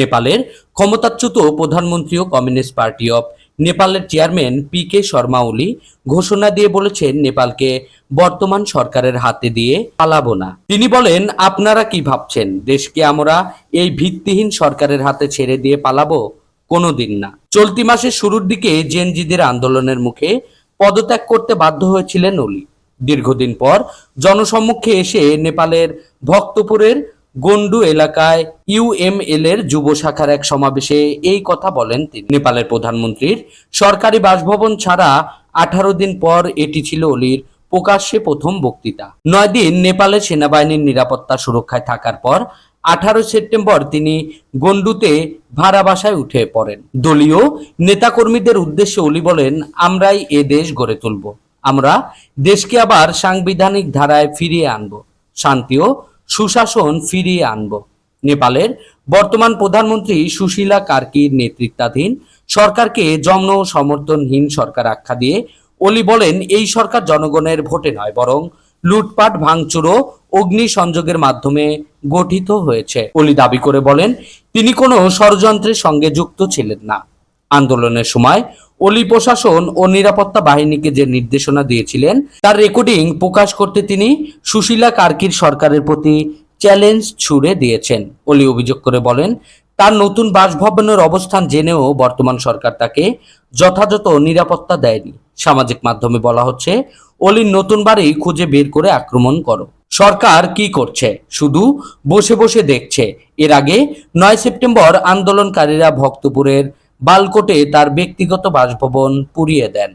নেপালের ক্ষমতাচ্যুত প্রধানমন্ত্রী ও কমিউনিস্ট পার্টি অফ নেপালের chairman P K Sharma Oli ঘোষণা দিয়ে বলেছেন, নেপালকে বর্তমান সরকারের হাতে দিয়ে পালাবো না। তিনি বলেন, আপনারা কি ভাবছেন, দেশকে আমরা এই ভিত্তিহীন সরকারের হাতে ছেড়ে দিয়ে পালাবো? কোনোদিন না। চলতি মাসের শুরুর দিকে জেনজিদের আন্দোলনের মুখে পদত্যাগ করতে বাধ্য হয়েছিলেন ওলি। দীর্ঘদিন পর জনসম্মুখে এসে নেপালের ভক্তপুরের গন্ডু এলাকায় ইউএমএল এর যুব শাখার এক সমাবেশে এই কথা বলেন তিনি। নেপালের প্রধানমন্ত্রীর সরকারি বাসভবন ছাড়া আঠারো দিন পর এটি ছিল অলির প্রকাশ্যে প্রথম বক্তৃতা। নয় দিন নেপালের সেনাবাহিনীর নিরাপত্তা সুরক্ষায় থাকার পর আঠারো সেপ্টেম্বর তিনি গন্ডুতে ভাড়া বাসায় উঠে পড়েন। দলীয় নেতাকর্মীদের উদ্দেশ্যে অলি বলেন, আমরাই এ দেশ গড়ে তুলব। আমরা দেশকে আবার সাংবিধানিক ধারায় ফিরিয়ে আনব। শান্তি ও সুশাসন ফিরিয়ে আনব। নেপালের বর্তমান প্রধানমন্ত্রী সুশীলা কার্কির নেতৃত্বাধীন সরকারকে জন্ম সমর্থনহীন সরকার আখ্যা দিয়ে অলি বলেন, এই সরকার জনগণের ভোটে নয়, বরং লুটপাট, ভাঙচুর অগ্নি সংযোগের মাধ্যমে গঠিত হয়েছে। অলি দাবি করে বলেন, তিনি কোনো ষড়যন্ত্রের সঙ্গে যুক্ত ছিলেন না। আন্দোলনের সময় অলি প্রশাসন ও নিরাপত্তা বাহিনীকে যে নির্দেশনা দিয়েছিলেন, তার রেকর্ডিং প্রকাশ করতে তিনি সুশীলা কার্কির সরকারের প্রতি চ্যালেঞ্জ ছুড়ে দিয়েছেন। অলি অভিযোগ করে বলেন, তার নতুন বাসভবনের অবস্থান জেনেও বর্তমান সরকার তাকে যথাযথ নিরাপত্তা দেয়নি। সামাজিক মাধ্যমে বলা হচ্ছে, অলির নতুন বাড়ি খুঁজে বের করে আক্রমণ করো। সরকার কি করছে? শুধু বসে বসে দেখছে। এর আগে নয় সেপ্টেম্বর আন্দোলনকারীরা ভক্তপুরের বালকোটে তার ব্যক্তিগত বাসভবন পুড়িয়ে দেন।